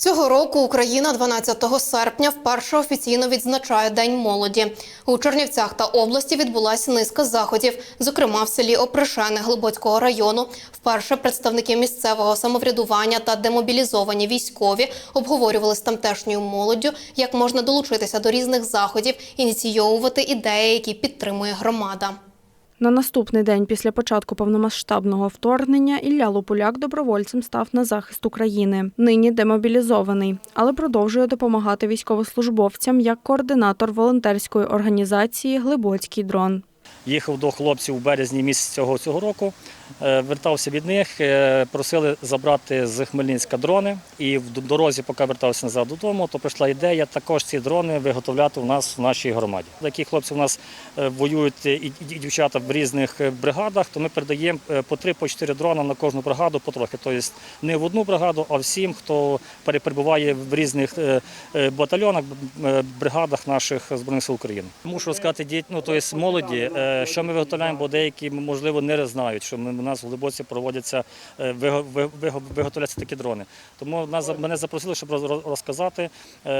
Цього року Україна 12 серпня вперше офіційно відзначає День молоді. У Чернівцях та області відбулася низка заходів, зокрема в селі Опришене Глибоцького району. Вперше представники місцевого самоврядування та демобілізовані військові обговорювали з тамтешньою молоддю, як можна долучитися до різних заходів, ініційовувати ідеї, які підтримує громада. На наступний день після початку повномасштабного вторгнення Ілля Лопуляк добровольцем став на захист України. Нині демобілізований, але продовжує допомагати військовослужбовцям як координатор волонтерської організації Глибоцький дрон. Їхав до хлопців у березні місяць цього, цього року, е, вертався від них, е, просили забрати з Хмельницька дрони. І в дорозі, поки вертався назад додому, то прийшла ідея також ці дрони виготовляти у нас в нашій громаді. Такі хлопці у нас е, воюють і, дівчата в різних бригадах, то ми передаємо по три, по чотири дрона на кожну бригаду потрохи. Тобто не в одну бригаду, а всім, хто перебуває в різних батальйонах, бригадах наших Збройних сил України. Мушу сказати діть, ну, тобто молоді, що ми виготовляємо, бо деякі, можливо, не знають, що ми, у нас в Глибоці проводяться, е, виго- виготовляються такі дрони. Тому нас, мене запросили, щоб роз- роз- розказати, е,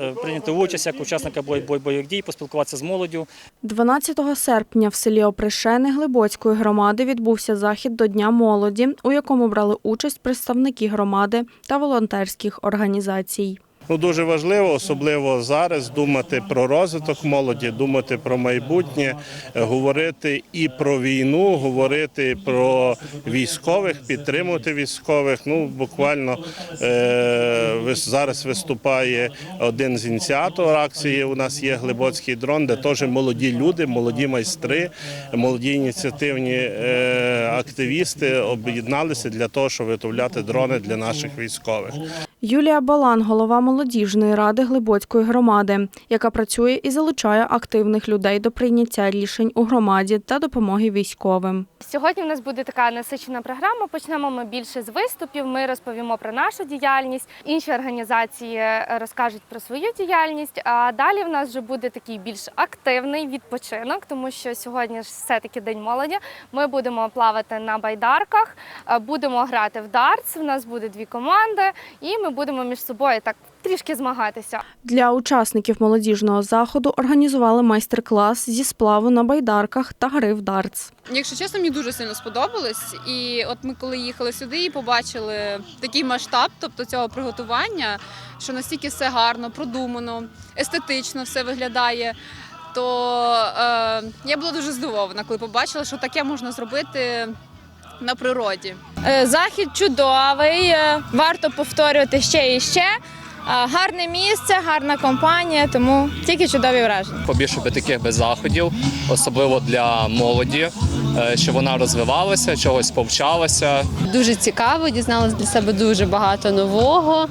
е, прийняти участь як учасника бой- бой- бойових дій, поспілкуватися з молоддю. 12 серпня в селі Опришене Глибоцької громади відбувся захід до Дня молоді, у якому брали участь представники громади та волонтерських організацій. Ну, дуже важливо, особливо зараз, думати про розвиток молоді, думати про майбутнє, говорити і про війну, говорити про військових, підтримувати військових. Ну, буквально е, зараз виступає один з ініціаторів акції. У нас є глибоцький дрон, де теж молоді люди, молоді майстри, молоді ініціативні е, активісти об'єдналися для того, щоб виготовляти дрони для наших військових. Юлія Балан, голова молодіжної ради Глибоцької громади, яка працює і залучає активних людей до прийняття рішень у громаді та допомоги військовим. Сьогодні в нас буде така насичена програма. Почнемо ми більше з виступів. Ми розповімо про нашу діяльність. Інші організації е, розкажуть про свою діяльність. А далі в нас вже буде такий більш активний відпочинок, тому що сьогодні ж все-таки день молоді. Ми будемо плавати на байдарках, е, будемо грати в дартс. У нас буде дві команди, і ми будемо між собою так трішки змагатися. Для учасників молодіжного заходу організували майстер-клас зі сплаву на байдарках та гри в дартс. Якщо чесно, мені дуже сильно сподобалось. І от ми коли їхали сюди і побачили такий масштаб, тобто цього приготування, що настільки все гарно, продумано, естетично все виглядає. То е, я була дуже здивована, коли побачила, що таке можна зробити на природі. Е, Захід чудовий, е, варто повторювати ще і ще. Е, Гарне місце, гарна компанія, тому тільки чудові враження. побільше би таких би заходів, особливо для молоді, щоб вона розвивалася, чогось повчалася. Дуже цікаво, дізналась для себе дуже багато нового,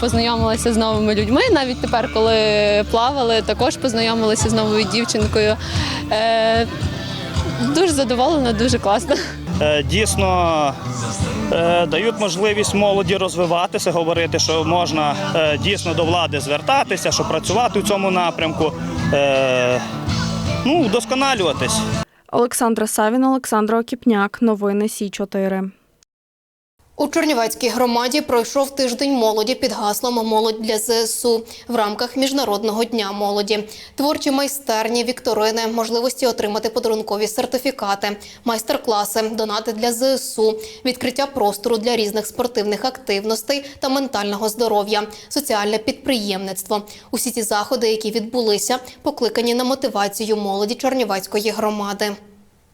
познайомилася з новими людьми. Навіть тепер, коли плавали, також познайомилася з новою дівчинкою. Дуже задоволена, дуже класно. Е, дійсно е, дають можливість молоді розвиватися, говорити, що можна е, дійсно до влади звертатися, що працювати в цьому напрямку, ну, вдосконалюватись. Олександра Савін, Олександра Окіпняк. Новини Сі 4 У Чернівецькій громаді пройшов тиждень молоді під гаслом Молодь для ЗСУ в рамках Міжнародного дня молоді. Творчі майстерні, вікторини, можливості отримати подарункові сертифікати, майстер-класи, донати для ЗСУ, відкриття простору для різних спортивних активностей та ментального здоров'я, соціальне підприємництво. Усі ці заходи, які відбулися, покликані на мотивацію молоді Чернівецької громади.